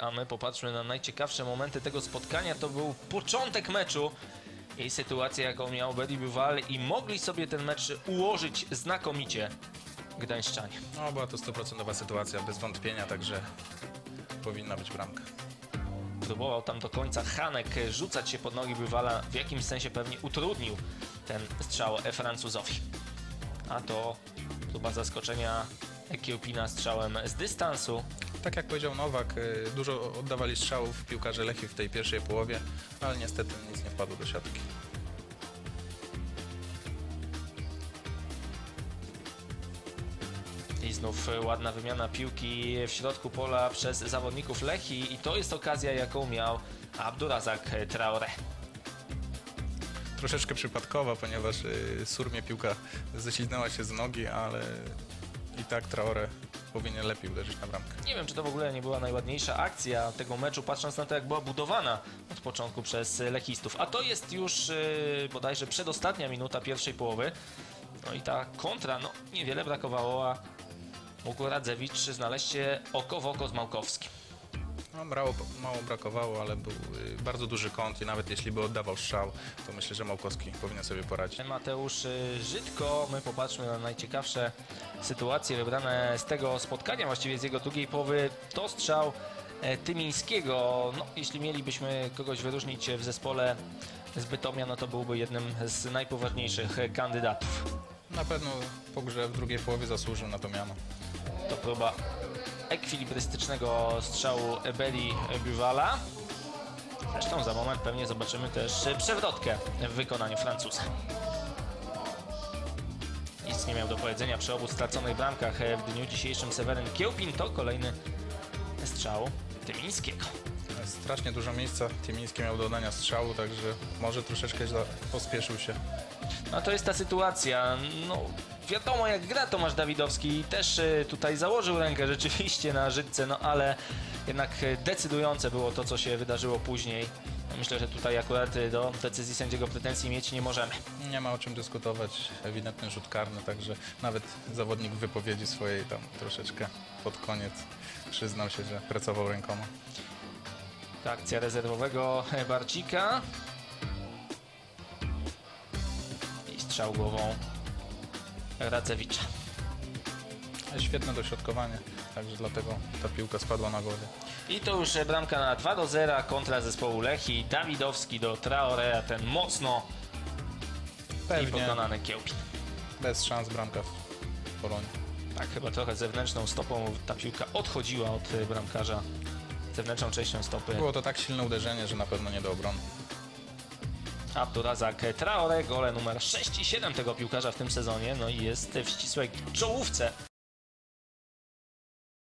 a my popatrzmy na najciekawsze momenty tego spotkania. To był początek meczu i sytuacja, jaką miał Bedi Buwal i mogli sobie ten mecz ułożyć znakomicie gdańszczanie. No, była to stuprocentowa sytuacja, bez wątpienia, także powinna być bramka. Próbował tam do końca Hanek rzucać się pod nogi Bywala, w jakimś sensie pewnie utrudnił ten strzał Francuzowi. A to próba zaskoczenia Kiełpina strzałem z dystansu. Tak jak powiedział Nowak, y, dużo oddawali strzałów piłkarze Lechii w tej pierwszej połowie, ale niestety nic nie wpadło do siatki. I znów ładna wymiana piłki w środku pola przez zawodników Lechii i to jest okazja, jaką miał Abdurazak Traore. Troszeczkę przypadkowa, ponieważ y, Surmie piłka ześliznęła się z nogi, ale i tak Traore powinien lepiej uderzyć na bramkę. Nie wiem, czy to w ogóle nie była najładniejsza akcja tego meczu, patrząc na to, jak była budowana od początku przez lechistów. A to jest już yy, bodajże przedostatnia minuta pierwszej połowy. No i ta kontra, no niewiele brakowało, a mógł Radzewicz znaleźć się oko w oko z Małkowskim. No, mało, mało brakowało, ale był y, bardzo duży kąt i nawet jeśli by oddawał strzał, to myślę, że Małkowski powinien sobie poradzić. Mateusz y, Żydko, my popatrzmy na najciekawsze sytuacje wybrane z tego spotkania, właściwie z jego drugiej połowy. To strzał e, Tymińskiego. No, jeśli mielibyśmy kogoś wyróżnić w zespole z Bytomia, no to byłby jednym z najpoważniejszych kandydatów. Na pewno po grze w drugiej połowie zasłużył na to miano. To próba ekwilibrystycznego strzału Beli Buwala. Zresztą za moment pewnie zobaczymy też przewrotkę w wykonaniu Francuza. Nic nie miał do powiedzenia przy obu straconych bramkach w dniu dzisiejszym Seweryn Kiełpin. To kolejny strzał Tymińskiego. Strasznie dużo miejsca Tymiński miał do dodania strzału, także może troszeczkę pospieszył się. No to jest ta sytuacja. No, wiadomo jak gra Tomasz Dawidowski. Też y, tutaj założył rękę rzeczywiście na Żydce, no ale jednak decydujące było to, co się wydarzyło później. Myślę, że tutaj akurat y, do decyzji sędziego pretensji mieć nie możemy. Nie ma o czym dyskutować, ewidentny rzut karny, także nawet zawodnik w wypowiedzi swojej tam troszeczkę pod koniec przyznał się, że pracował rękoma. Ta akcja rezerwowego Barcika. I strzał głową Radzewicza. Świetne dośrodkowanie, także dlatego ta piłka spadła na głowę. I to już bramka na 2 do 0 kontra zespołu Lechi. Dawidowski do Traore, a ten mocno i Pewnie pokonany Kiełpin. bez szans bramka w Polonii. Tak, chyba trochę zewnętrzną stopą ta piłka odchodziła od bramkarza. Zewnętrzną częścią stopy. Było to tak silne uderzenie, że na pewno nie do obrony. Abdurazak Traore, gole numer 6 i 7 tego piłkarza w tym sezonie. No i jest w ścisłej czołówce